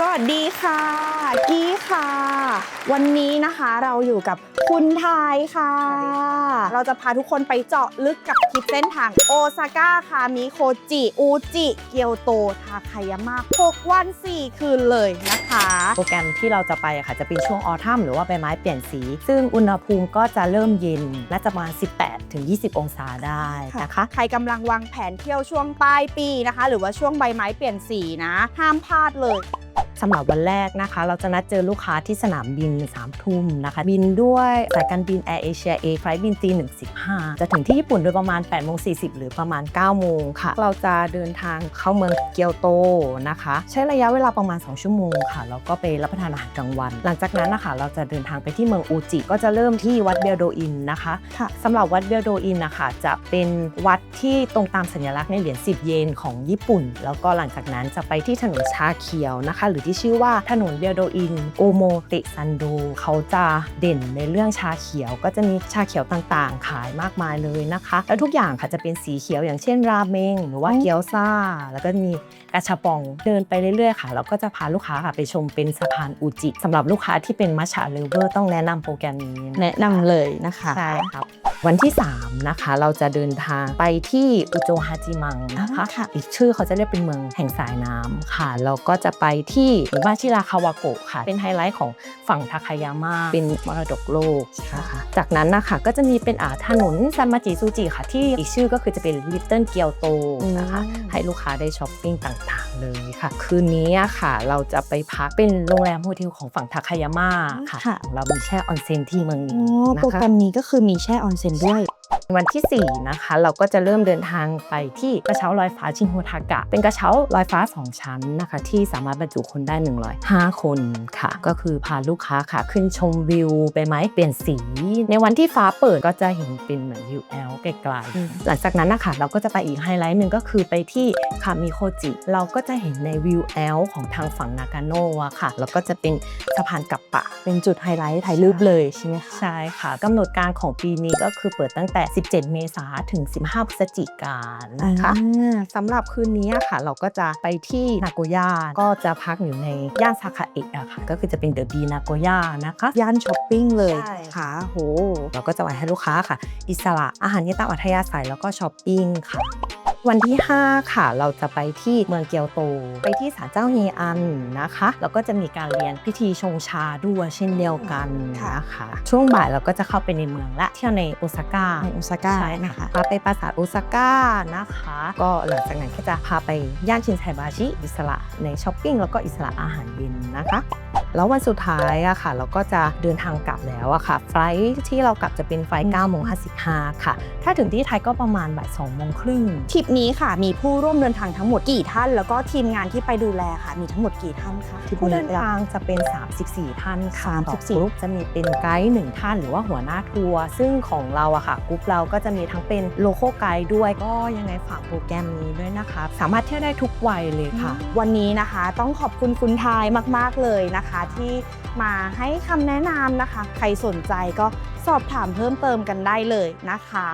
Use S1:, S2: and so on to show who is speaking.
S1: สวัสดีค่ะ กี้ค่ะ วันนี้นะคะเราอยู่กับคุณไทยค่ะ เราจะพาทุกคนไปเจาะลึกกับทริปเส้นทางโอซาก้าคามิโคจิอูจิเกียวโตทาคายามะ6วัน 4 คืนเลยนะคะ
S2: โปรแกรมที่เราจะไปอะค่ะจะเป็นช่วงออทัมหรือว่าใบไม้เปลี่ยนสี ซึ่งอุณหภูมิก็จะเริ่มเย็นน่าจะประมาณ 18 ถึง 20 องศาได้นะคะ
S1: ใครกำลังวางแผนเที่ยวช่วงปลายปีนะคะ หรือว่าช่วงใบไม้เปลี่ยนสีนะ ห้ามพลาดเลย
S2: สำหรับวันแรกนะคะ เราจะนัดเจอลูกค้าที่สนามบิน3ทุ่มนะคะ บินด้วยสายการบิน Air Asia A ไฟล์บินตี115จะถึงที่ญี่ปุ่นโดยประมาณ8โมง40หรือประมาณ9โมงค่ะ เราจะเดินทางเข้าเมืองเกียวโตนะคะ ใช้ระยะเวลาประมาณ 2 ชั่วโมงค่ะแล้วก็ไปรับประทานอาหารกลางวัน หลังจากนั้นนะคะ เราจะเดินทางไปที่เมืองอูจิก็จะเริ่มที่วัดเบียโดอินนะคะ
S1: ค่ะ
S2: สำหรับวัดเบียโดอินนะคะจะเป็นวัดที่ตรงตามสัญลักษณ์ในเหรียญ10 เยนของญี่ปุ่น แล้วก็หลังจากนั้นจะไปที่ถนนชาเขียวนะคะ หรือที่ชื่อว่าถนนเบียโดอินโอโมเตซันโดเขาจะเด่นในเรื่องชาเขียว ก็จะมีชาเขียวต่างๆ ขายมากมายเลยนะคะ แล้วทุกอย่างค่ะจะเป็นสีเขียวอย่างเช่นราเมงหรือว่าเกี๊ยวซ่า แล้วก็มีกาชาปองเดินไปเรื่อยๆค่ะแล้วก็จะพาลูกค้าค่ะไปชมเป็นสะพานอูจิสำหรับลูกค้าที่เป็นมัชชาเลเวอร์ต้องแนะนำโปรแกรมนี้
S1: แนะนำเลยนะคะ
S2: ใช่ครับ วันที่ 3 นะคะ เราจะเดินทางไปที่อุโจฮาจิมังนะคะ
S1: อ่าค่ะ
S2: อีกชื่อเขาจะเรียกเป็นเมืองแห่งสายน้ำค่ะแล้วก็จะไปที่หมู่บ้านชิราคาวาโกะค่ะ เป็นไฮไลท์ของฝั่งทาคายาม่าเป็นมรดกโลกนะคะจากนั้นนะคะก็จะมีเป็นอาถนนซันมาจิซูจิค่ะ ที่อีกชื่อก็คือจะเป็นลิตเติ้ลเกียวโตนะคะ
S1: อืม
S2: ให้ลูกค้าได้ช้อปปิ้งต่างๆเลยค่ะ คืนนี้อะค่ะเราจะไปพักเป็นโรงแรมโฮเทลของฝั่งทาคายาม่าค่ะ
S1: ค่ะ
S2: ของเรามีแช่ออนเซ็นที่เมือง
S1: อ๋
S2: นี้
S1: อ
S2: นะคะ
S1: โปรแกรมนี้ก็คือมีแช่ออนเซ็นด้วย
S2: วันที่ 4 นะคะ เราก็จะเริ่มเดินทางไปที่กระเช้าลอยฟ้าชินโฮทากะ เป็นกระเช้าลอยฟ้า 2 ชั้นนะคะ ที่สามารถบรรจุคนได้ 105 คนค่ะ ก็คือพาลูกค้าค่ะ ขึ้นชมวิวใบไม้เปลี่ยนสี ในวันที่ฟ้าเปิดก็จะเห็นเป็นเหมือนวิวแอลไกล
S1: อืม
S2: ๆหลังจากนั้นนะคะเราก็จะไปอีกไฮไลท์หนึ่งก็คือไปที่คามิโคจิ เราก็จะเห็นในวิวแอลของทางฝั่งนากาโนะค่ะ แล้วก็จะเป็นสะพานกับปะ
S1: เป็นจุดไฮไลท์ถ่ายรูปเลยใช่ไหมคะ
S2: ใช่ค่ะกำหนดการของปีนี้ก็คือเปิดตั้งแต่17 เมษายนถึง 15พฤศจิกายนนะคะ
S1: อ่า
S2: สำหรับคืนนี้อะค่ะ เราก็จะไปที่นาโกย่าก็จะพักอยู่ในย่านซาคาเอะอะค่ะ ก็คือจะเป็นเดอะบีนาโกย่านะคะ
S1: ย่านช้อปปิ้งเลย
S2: ใช่
S1: ค่ะโห
S2: เราก็จะไว้ให้ลูกค้าค่ะ อิสระอาหารยี่ตามอัธยาศัยแล้วก็ช้อปปิ้งค่ะ วันที่ 5 ค่ะ เราจะไปที่เมืองเกียวโต ไปที่ศาลเจ้าเฮอันนะคะ แล้วก็จะมีการเรียนพิธีชงชาด้วยเช่นเดียวกันนะคะ ช่วงบ่ายเราก็จะเข้าไปในเมืองและเที่ยวในโอซาก้า
S1: ในโอซาก้า
S2: ใช่
S1: นะคะ
S2: พาไปปราสาทโอซาก้านะคะ ก็หลังจากนั้นก็จะพาไปย่านชินไซบาชิอิสระในช้อปปิ้งแล้วก็อิสระอาหารเย็นนะคะ แล้ววันสุดท้ายอะค่ะ เราก็จะเดินทางกลับแล้วอะค่ะ ไฟลท์ที่เรากลับจะเป็นไฟล์9โมง55 ค่ะ ถ้าถึงที่ไทยก็ประมาณบ่าย2โมงครึ่ง
S1: ทริปนี้ค่ะ มีผู้ร่วมเดินทางทั้งหมดกี่ท่าน แล้วก็ทีมงานที่ไปดูแลค่ะ มีทั้งหมดกี่ท่านคะทริป
S2: ผู้
S1: นี้
S2: เดินทางจะเป็น 34 ท่านค่ะ
S1: 34
S2: ต่อกรุ๊ปจะมีเป็นไกด์หนึ่งท่านหรือว่าหัวหน้าทัวร์ซึ่งของเราอะค่ะกรุ๊ปเราก็จะมีทั้งเป็นโลโก้ไกด์ด้วยก็ยังไงฝากโปรแกรมนี้ด้วยนะคะ สามารถเที่ยวได้ทุกวัยเลยค่ะ
S1: วันนี้นะคะ ต้องขอบคุณคุณทายมาก ๆ เลยนะคะที่มาให้คำแนะนำนะคะ ใครสนใจก็สอบถามเพิ่มเติมกันได้เลยนะคะ